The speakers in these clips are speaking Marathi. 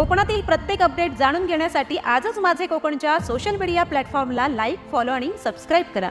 कोकणातील प्रत्येक अपडेट जाणून घेण्यासाठी आजच माझे कोकणच्या सोशल मीडिया प्लॅटफॉर्मला लाईक फॉलो आणि सबस्क्राईब करा.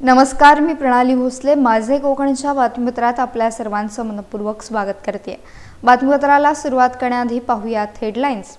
नमस्कार मी प्रणाली भोसले. माझे कोकणच्या बातमीपत्रात आपल्या सर्वांचं मनपूर्वक स्वागत करते. बातमीपत्राला सुरुवात करण्याआधी पाहूयात हेडलाईन्स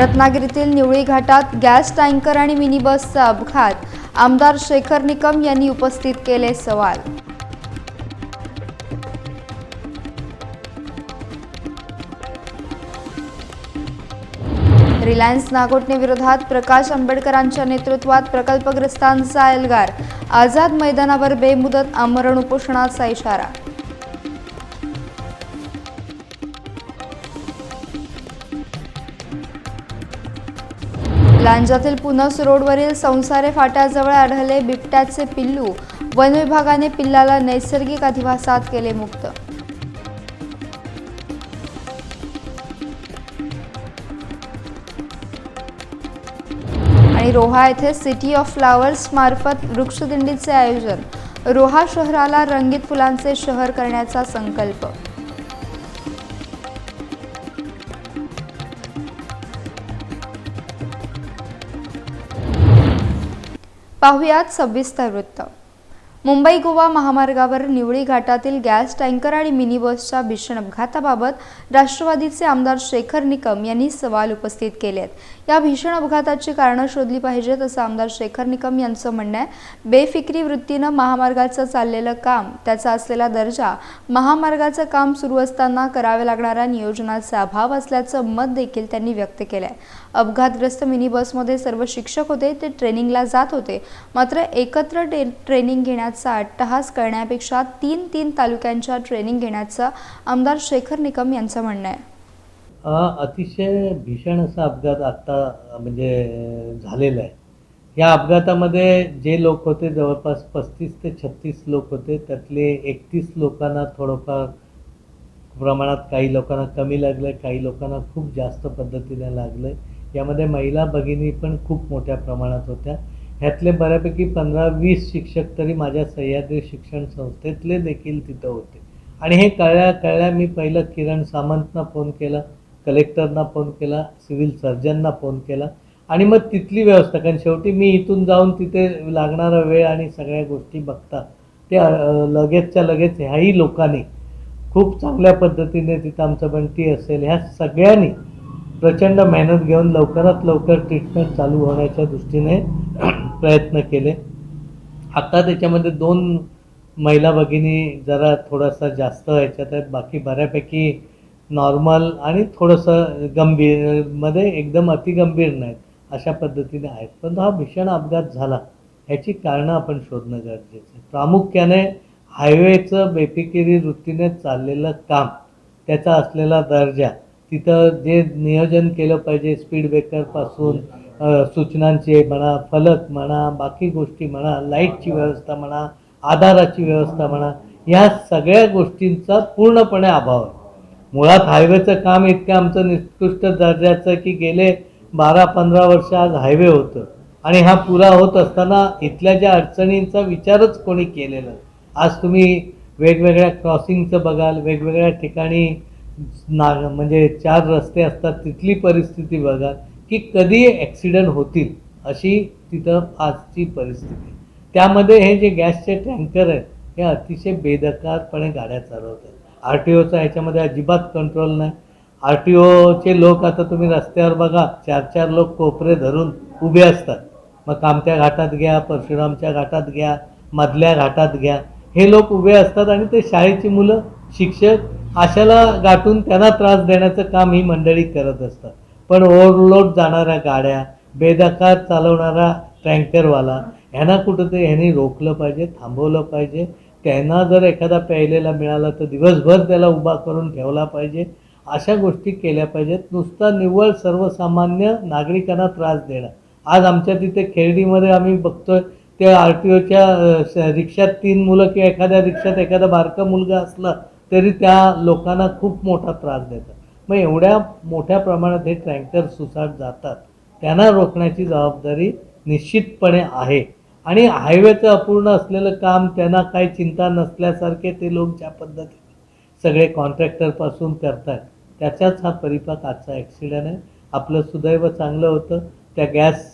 रत्नागिरीतील निवळी घाटात गॅस टँकर आणि मिनी बसचा अपघात. आमदार शेखर निकम यांनी उपस्थित केले सवाल. रिलायन्स नागोटने विरोधात प्रकाश आंबेडकरांच्या नेतृत्वात प्रकल्पग्रस्तांचा एल्गार आझाद मैदानावर बेमुदत आमरण उपोषणाचा इशारा. लांजातील पुनस रोडवरील संसारे फाट्याजवळ आढळले बिबट्याचे पिल्लू. वन विभागाने पिल्लाला नैसर्गिक अधिवासात केले मुक्त. आणि रोहा येथे सिटी ऑफ फ्लावर्स मार्फत वृक्षदिंडीचे आयोजन. रोहा शहराला रंगीत फुलांचे शहर करण्याचा संकल्प. पाहुयात सविस्तर वृत्त. मुंबई गोवा महामार्गावर निवळी घाटातील गॅस टँकर आणि मिनी बसच्या भीषण अपघाताबाबत राष्ट्रवादीचे आमदार शेखर निकम यांनी सवाल उपस्थित केले आहेत या भीषण अपघाताची कारणं शोधली पाहिजेत असं आमदार शेखर निकम यांचं म्हणणं आहे. बेफिक्री वृत्तीनं महामार्गाचं चाललेलं काम त्याचा असलेला दर्जा महामार्गाचं काम सुरू असताना कराव्या लागणाऱ्या नियोजनाचा अभाव असल्याचं मत देखील त्यांनी व्यक्त केलं आहे अपघातग्रस्त मिनी बसमध्ये सर्व शिक्षक होते ते ट्रेनिंगला जात होते. मात्र एकत्र टे ट्रेनिंग घेण्याचा अट्टहास करण्यापेक्षा तीन तीन तालुक्यांच्या ट्रेनिंग घेण्याचं आमदार शेखर निकम यांचं म्हणणं आहे. अतिशय भीषण असा अपघात आत्ता म्हणजे झालेला आहे. या अपघातामध्ये जे लोक होते जवळपास पस्तीस ते छत्तीस लोक होते. त्यातले एकतीस लोकांना थोडंफार प्रमाणात काही लोकांना कमी लागलं काही लोकांना खूप जास्त पद्धतीने लागलं यामध्ये महिला भगिनी पण खूप मोठ्या प्रमाणात होत्या. ह्यातले बऱ्यापैकी पंधरा वीस शिक्षक तरी माझ्या सह्याद्री शिक्षण संस्थेतले देखील तिथं होते. आणि हे कळल्या कळल्या मी पहिलं किरण सामंतना फोन केला कलेक्टरना फोन केला सिव्हिल सर्जनना फोन केला. आणि मग तिथली व्यवस्था कारण शेवटी मी इथून जाऊन तिथे लागणारा वेळ आणि सगळ्या गोष्टी बघता ते लगेचच्या लगेच ह्याही लोकांनी खूप चांगल्या पद्धतीने तिथं आमचं बंटी असेल. ह्या सगळ्यांनी प्रचंड मेहनत घेऊन लवकरात लवकर ट्रीटमेंट चालू होण्याच्या दृष्टीने प्रयत्न केले. आता त्याच्यामध्ये दोन महिला भगिनी जरा थोडासा जास्त ह्याच्यात आहेत. बाकी बऱ्यापैकी नॉर्मल आणि थोडंसं गंभीरमध्ये एकदम अतिगंभीर नाहीत. अशा पद्धतीने आहेत. पण हा भीषण अपघात झाला. ह्याची कारणं आपण शोधणं गरजेचं आहे. प्रामुख्याने हायवेचं बेफिकिरी वृत्तीने चाललेलं काम त्याचा असलेला दर्जा तिथं जे नियोजन केलं पाहिजे स्पीड ब्रेकरपासून सूचनांचे म्हणा फलक म्हणा बाकी गोष्टी म्हणा लाईटची व्यवस्था म्हणा आधाराची व्यवस्था म्हणा या सगळ्या गोष्टींचा पूर्णपणे अभाव आहे. मुळात हायवेचं काम इतकं आमचं निकृष्ट दर्जाचं की गेले बारा पंधरा वर्ष आज हायवे होतं. आणि हा पुरा होत असताना इथल्या ज्या अडचणींचा विचारच कोणी केलेला आज तुम्ही वेगवेगळ्या क्रॉसिंगचं बघाल वेगवेगळ्या ठिकाणी ना म्हणजे चार रस्ते असतात तिथली परिस्थिती बघाल. की कधी ॲक्सिडेंट होतील अशी तिथं आजची परिस्थिती. त्यामध्ये हे जे गॅसचे टँकर आहेत हे अतिशय बेदकारपणे गाड्या चालवतात आर टी ओचा ह्याच्यामध्ये अजिबात कंट्रोल नाही. आर टी ओचे लोक आता तुम्ही रस्त्यावर बघा चार चार लोक कोपरे धरून उभे असतात. मग कामत्या घाटात घ्या परशुरामच्या घाटात घ्या मधल्या घाटात घ्या. हे लोक उभे असतात आणि ते शाळेची मुलं शिक्षक अशाला गाठून त्यांना त्रास देण्याचं काम ही मंडळी करत असतात. पण ओव्हरलोड जाणाऱ्या गाड्या बेदकार चालवणारा टँकरवाला ह्यांना कुठंतरी ह्यांनी रोखलं पाहिजे थांबवलं पाहिजे. त्यांना जर एखादा प्यायलेला मिळाला तर दिवसभर त्याला उभा करून ठेवला पाहिजे. अशा गोष्टी केल्या पाहिजेत. नुसता निव्वळ सर्वसामान्य नागरिकांना त्रास देणं. आज आमच्या तिथे खेर्डीमध्ये आम्ही बघतोय त्या आर टी ओच्या रिक्षात तीन मुलं किंवा एखाद्या रिक्षात एखादा बारका मुलगा असला तरी त्या लोकांना खूप मोठा त्रास देतात. मग एवढ्या मोठ्या प्रमाणात हे टँकर सुसाट जातात. त्यांना रोखण्याची जबाबदारी निश्चितपणे आहे. आणि हायवेचं अपूर्ण असलेलं काम त्यांना काही चिंता नसल्यासारखे ते लोक ज्या पद्धतीने सगळे कॉन्ट्रॅक्टरपासून करतात त्याचाच हा परिपाक आजचा ॲक्सिडेंट आहे. आपलं सुदैव चांगलं होतं. त्या गॅस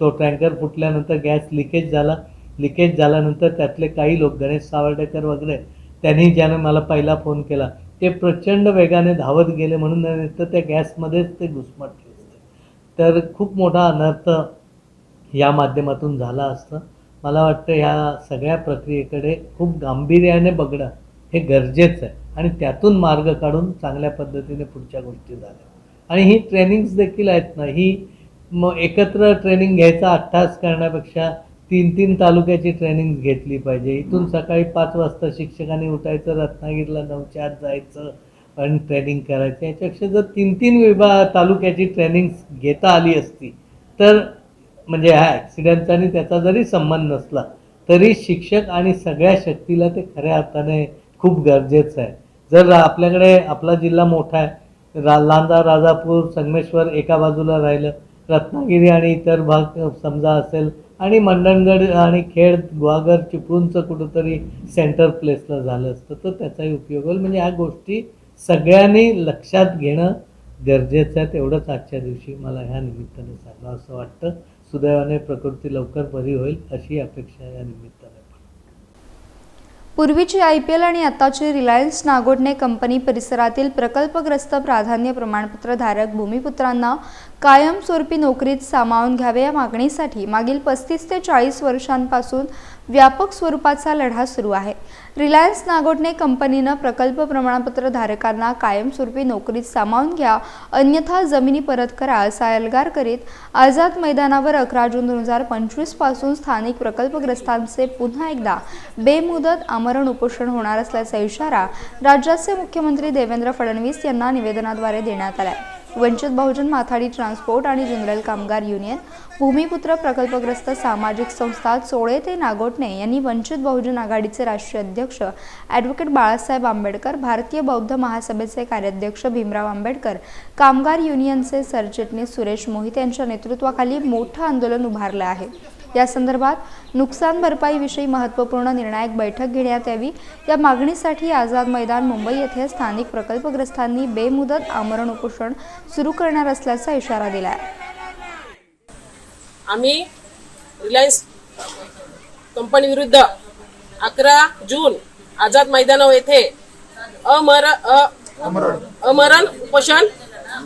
तो टँकर फुटल्यानंतर गॅस लिकेज झाला. लिकेज झाल्यानंतर त्यातले काही लोक गणेश सावर्डेकर वगैरे त्यांनी ज्यानं मला पहिला फोन केला ते प्रचंड वेगाने धावत गेले म्हणून तर त्या गॅसमध्येच ते घुसमटले असते. तर खूप मोठा अनर्थ या माध्यमातून झाला असतं. मला वाटतं ह्या सगळ्या प्रक्रियेकडे खूप गांभीर्याने बघणं हे गरजेचं आहे आणि त्यातून मार्ग काढून चांगल्या पद्धतीने पुढच्या गोष्टी झाल्या. आणि ही ट्रेनिंग्स देखील आहेत ना ही मग एकत्र ट्रेनिंग घ्यायचा अट्टास करण्यापेक्षा तीन तीन तालुक्याची ट्रेनिंग घेतली पाहिजे. इथून सकाळी पाच वाजता शिक्षकांनी उठायचं रत्नागिरीला नऊच्या आत जायचं आणि ट्रेनिंग करायचं. याच्यापेक्षा जर तीन तीन विभाग तालुक्याची ट्रेनिंग घेता आली असती तर म्हणजे हा ॲक्सिडेंटचा आणि त्याचा जरी संबंध नसला तरी शिक्षक आणि सगळ्या शक्तीला ते खऱ्या अर्थाने खूप गरजेचं आहे. जर आपल्याकडे आपला जिल्हा मोठा आहे रा लांजा राजापूर संगमेश्वर एका बाजूला राहिलं रत्नागिरी आणि इतर भाग समजा असेल आणि मंडणगड आणि खेड ग्वागर चिपळूणचं कुठंतरी सेंटर प्लेसला झालं असतं. तर त्याचाही उपयोग होईल. म्हणजे ह्या गोष्टी सगळ्यांनी लक्षात घेणं गरजेचं आहे. तेवढंच आजच्या दिवशी मला ह्या निमित्ताने सांगावं असं वाटतं. सुदैवाने प्रकृती लवकर बरी होईल अशी अपेक्षा या निमित्त पूर्वीची आय पी एल आणि आताची रिलायन्स नागोडणे कंपनी परिसरातील प्रकल्पग्रस्त प्राधान्य प्रमाणपत्र धारक भूमिपुत्रांना कायमस्वरूपी नोकरीत सामावून घ्यावे या मागणीसाठी मागील पस्तीस ते चाळीस वर्षांपासून व्यापक स्वरूपाचा लढा सुरू आहे. रिलायन्स नागोटने कंपनीनं प्रकल्प प्रमाणपत्र धारकांना कायमस्वरूपी नोकरीत सामावून घ्या अन्यथा जमिनी परत करा असा एल्गार करीत आझाद मैदानावर अकरा जून दोन हजार पंचवीसपासून स्थानिक प्रकल्पग्रस्तांचे पुन्हा एकदा बेमुदत आमरण उपोषण होणार असल्याचा इशारा राज्याचे मुख्यमंत्री देवेंद्र फडणवीस यांना निवेदनाद्वारे देण्यात आला आहे वंचित बहुजन माथाडी ट्रान्सपोर्ट आणि जनरल कामगार युनियन भूमिपुत्र प्रकल्पग्रस्त सामाजिक संस्था चोळे ते नागोटणे यांनी वंचित बहुजन आघाडीचे राष्ट्रीय अध्यक्ष ॲडव्होकेट बाळासाहेब आंबेडकर भारतीय बौद्ध महासभेचे कार्याध्यक्ष भीमराव आंबेडकर कामगार युनियनचे सरचिटणीस सुरेश मोहित यांच्या नेतृत्वाखाली मोठं आंदोलन उभारलं आहे. या संदर्भात नुकसान भरपाईविषयी महत्त्वपूर्ण निर्णायक बैठक घेण्यात यावी. या मागणीसाठी आझाद मैदान मुंबई येथे स्थानिक प्रकल्पग्रस्तांनी बेमुदत आमरण उपोषण सुरू करणार असल्याचा इशारा दिला आहे आम्ही रिलायन्स कंपनी विरुद्ध अकरा जून आझाद मैदानावर येथे अमर अमरण उपोषण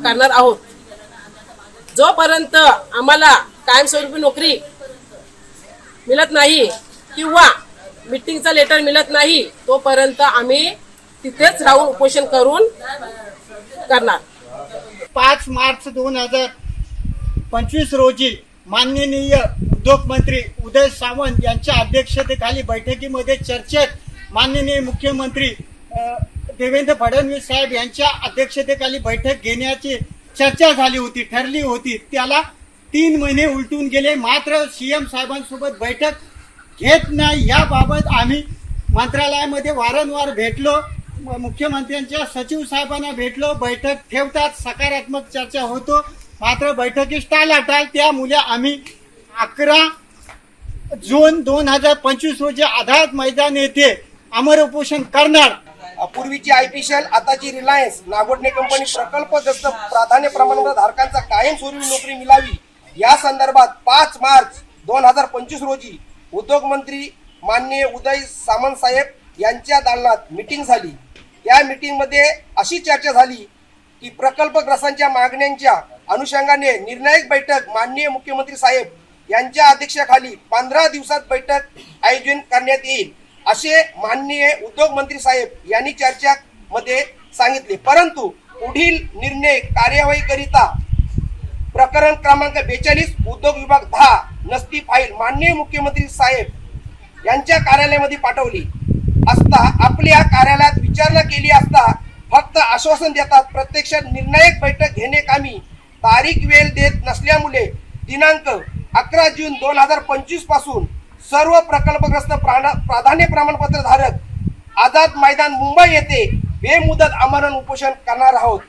करणार आहोत. जोपर्यंत आम्हाला कायमस्वरूपी नोकरी मिळत नाही. किंवा मिटिंगचा लेटर मिळत नाही तोपर्यंत आम्ही तिथेच राहून उपोषण करून करणार. पाच मार्च दोन हजार पंचवीस रोजी माननीय उद्योग मंत्री उदय सावंत यांच्या अध्यक्षतेखाली बैठकीमध्ये चर्चेत माननीय मुख्यमंत्री देवेंद्र फडणवीस साहेब यांच्या अध्यक्षतेखाली बैठक घेण्याची चर्चा झाली होती ठरली होती. त्याला तीन महिने उलटून गेले. मात्र सीएम साहेबांसोबत बैठक घेत नाही. याबाबत आम्ही मंत्रालयामध्ये वारंवार भेटलो. मुख्यमंत्र्यांच्या सचिव साहेबांना भेटलो. बैठक ठेवतात. सकारात्मक चर्चा होतो. मात्र बैठकीस टाळाटाळ त्यामुळे आम्ही अकरा जून दोन हजार पंचवीस रोजी आधार मैदान येथे अमर उपोषण करणार. पूर्वीची आयपीसीएल आताची रिलायन्स नागोडणे कंपनी प्रकल्पग्रस्त प्राधान्य प्रमाणात धारकांचा कायमस्वरूपी नोकरी मिळावी. या संदर्भात पाच मार्च दोन हजार पंचवीस रोजी उद्योग मंत्री माननीय उदय सामंत साहेब यांच्या दालनात मिटिंग झाली. या मीटिंगमध्ये अशी चर्चा झाली की प्रकल्पग्रस्तांच्या मागण्यांच्या अनुषंगाने निर्णायक बैठक माननीय मुख्यमंत्री साहेब यांच्या अध्यक्षाखाली पंधरा दिवसात बैठक आयोजन करण्यात येईल असे माननीय उद्योग मंत्री साहेब यांनी चर्चामध्ये सांगितले. परंतु पुढील निर्णय कार्यवाही करिता प्रकरण क्रमांक बेचाळीस उद्योग विभाग दहा नसती फाईल माननीय मुख्यमंत्री साहेब यांच्या कार्यालयामध्ये पाठवली. असता आपल्या कार्यालयात विचारणा केली असता फक्त आश्वासन देतात प्रत्यक्षात निर्णायक बैठक घेणे कामी तारीख वेळ देत नसल्यामुळे दिनांक अकरा जून दोन हजार पंचवीसपासून सर्व प्रकल्पग्रस्त प्राधान्य प्रमाणपत्र धारक आझाद मैदान मुंबई येथे बेमुदत आमरण उपोषण करणार आहोत.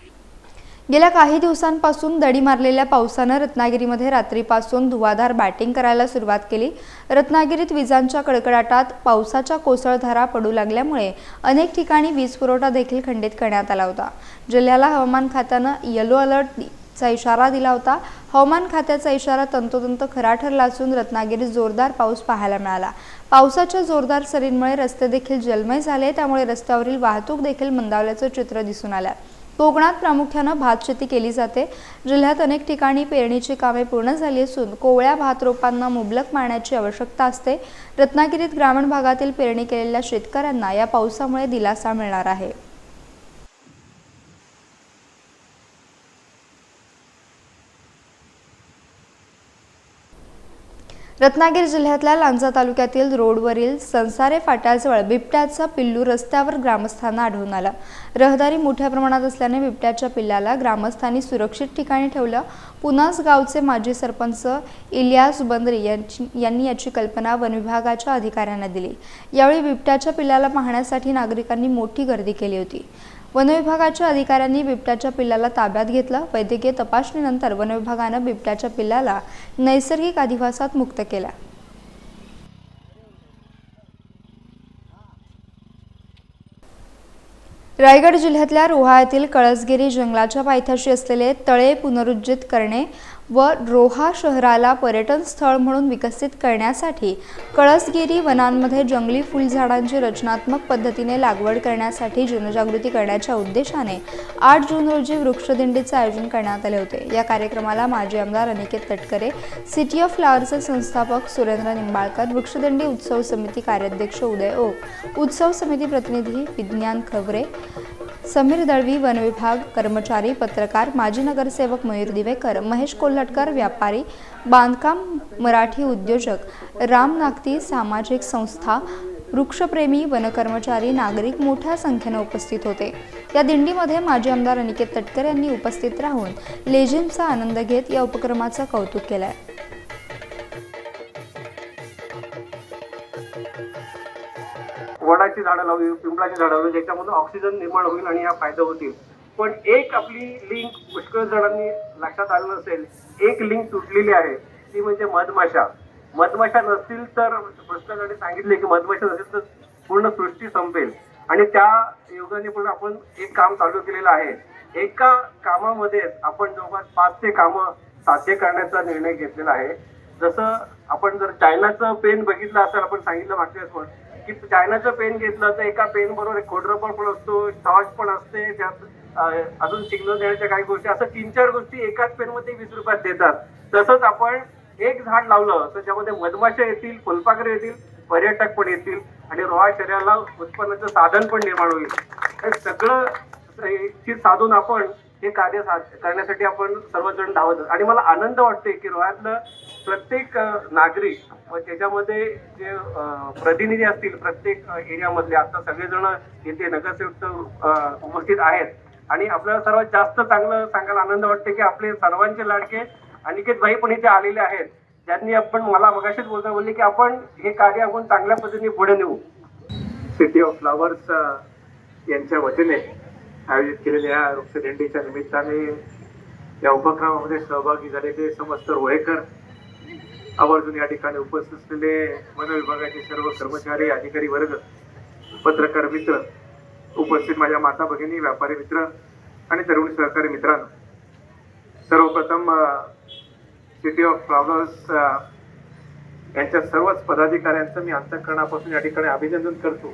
गेल्या काही दिवसांपासून दडी मारलेल्या पावसानं रत्नागिरीमध्ये रात्रीपासून धुवाधार बॅटिंग करायला सुरुवात केली. रत्नागिरीत विजांच्या कडकडाटात पावसाच्या कोसळधारा पडू लागल्यामुळे अनेक ठिकाणी वीज पुरवठा देखील खंडित करण्यात आला होता. जिल्ह्याला हवामान खात्यानं येलो अलर्ट चा इशारा दिला होता. हवामान खात्याचा इशारा तंतोतंत खरा ठरला असून रत्नागिरीत जोरदार पाऊस पाहायला मिळाला. पावसाच्या जोरदार सरींमुळे रस्ते देखील जलमय झाले त्यामुळे रस्त्यावरील वाहतूक देखील मंदावल्याचं चित्र दिसून आलं. कोकणात प्रामुख्यानं भात शेती केली जाते. जिल्ह्यात अनेक ठिकाणी पेरणीची कामे पूर्ण झाली असून कोवळ्या भात रोपांना मुबलक मारण्याची आवश्यकता असते. रत्नागिरीत ग्रामीण भागातील पेरणी केलेल्या शेतकऱ्यांना या पावसामुळे दिलासा मिळणार आहे. रत्नागिरी जिल्ह्यातल्या लांजा तालुक्यातील रोडवरील संसारे फाट्याजवळ बिबट्याचा पिल्लू रस्त्यावर ग्रामस्थांना आढळून आला. रहदारी मोठ्या प्रमाणात असल्याने बिबट्याच्या पिल्लाला ग्रामस्थांनी सुरक्षित ठिकाणी ठेवलं. पुनास गावचे माजी सरपंच इलियास बंदरी यांची यांनी याची कल्पना वनविभागाच्या अधिकाऱ्यांना दिली. यावेळी बिबट्याच्या पिल्लाला पाहण्यासाठी नागरिकांनी मोठी गर्दी केली होती. वनविभागाच्या अधिकाऱ्यांनी बिबट्याच्या पिल्लाला ताब्यात घेतलं. वैद्यकीय तपासणीनंतर वनविभागानं बिबट्याच्या पिल्लाला नैसर्गिक अधिवासात मुक्त केला. रायगड जिल्ह्यातल्या रोहा येथील कळसगिरी जंगलाच्या पायथ्याशी असलेले तळे पुनरुज्जीत करणे व रोहा शहराला पर्यटन स्थळ म्हणून विकसित करण्यासाठी कळसगिरी वनांमध्ये जंगली फुलझाडांची रचनात्मक पद्धतीने लागवड करण्यासाठी जनजागृती करण्याच्या उद्देशाने आठ जून रोजी वृक्षदिंडीचे आयोजन करण्यात आले होते. या कार्यक्रमाला माजी आमदार अनिकेत तटकरे सिटी ऑफ फ्लावरचे संस्थापक सुरेंद्र निंबाळकर वृक्षदिंडी उत्सव समिती कार्याध्यक्ष उदय ओक उत्सव समिती प्रतिनिधी विज्ञान खबरे समीर दळवी वनविभाग कर्मचारी पत्रकार माजी नगरसेवक मयूर दिवेकर महेश कोल्हटकर व्यापारी बांधकाम मराठी उद्योजक राम नागती सामाजिक संस्था वृक्षप्रेमी वनकर्मचारी नागरिक मोठ्या संख्येने उपस्थित होते. या दिंडीमध्ये माजी आमदार अनिकेत तटकर यांनी उपस्थित राहून लेझिमचा आनंद घेत या उपक्रमाचं कौतुक केलं आहे वडाची झाडं लावली पिंपळाची झाडं लावली ज्याच्यामधून ऑक्सिजन निर्माण होईल आणि या फायदा होतील. पण एक आपली लिंक पुष्कळ जणांनी लक्षात आलं नसेल एक लिंक तुटलेली आहे ती म्हणजे मधमाशा. मधमाशा नसतील तर पुष्कळ सांगितले की मधमाशा नसेल तर पूर्ण सृष्टी संपेल. आणि त्या योगाने पण आपण एक काम चालू केलेलं आहे. एका कामामध्ये आपण जवळपास पाच ते कामं साध्य करण्याचा निर्णय घेतलेला आहे. जसं आपण जर चायनाचं पेन बघितलं असेल आपण सांगितलं मागच्या वेळेस पण की चायनाचं पेन घेतलं तर एका पेन बरोबर एक खोडरबर पण असतो टॉर्च पण असते त्यात अजून सिग्नल देण्याच्या काही गोष्टी असं तीन चार गोष्टी एकाच पेनमध्ये वीस रुपयात देतात. तसंच आपण एक झाड लावलं तर त्यामध्ये मधमाशा येतील फुलपाखरे येतील पर्यटक पण येतील आणि रोहा शरीराला उत्पन्नाचं साधन पण निर्माण होईल. हे सगळं साधून आपण हे कार्य करण्यासाठी आपण सर्वजण धावत आणि मला आनंद वाटते की रोह्यातलं प्रत्येक नागरिक त्याच्यामध्ये जे प्रतिनिधी असतील प्रत्येक एरियामधले आता सगळेजण येथे नगरसेवक उपस्थित आहेत. आणि आपल्याला सर्वात जास्त चांगलं सांगायला आनंद वाटते की आपले सर्वांचे लाडके अनिकेत भाई पण इथे आलेले आहेत. ज्यांनी आपण मला मगाशीच बोलता बोलले की आपण हे कार्य आपण चांगल्या पद्धतीने पुढे नेऊ. सिटी ऑफ फ्लॉवर्स यांच्या वतीने आयोजित केलेल्या या वृक्षदिंडीच्या निमित्ताने या उपक्रमामध्ये सहभागी झालेले समस्त रोहेकर आवर्जून या ठिकाणी उपस्थित असलेले वन विभागाचे सर्व कर्मचारी अधिकारी वर्ग पत्रकार मित्र उपस्थित माझ्या माता भगिनी व्यापारी मित्र आणि तरुण सहकारी मित्रांनो. सर्वप्रथम सिटी ऑफ फ्लॉवर्स यांच्या सर्वच पदाधिकाऱ्यांचं मी अंतःकरणापासून या ठिकाणी अभिनंदन करतो.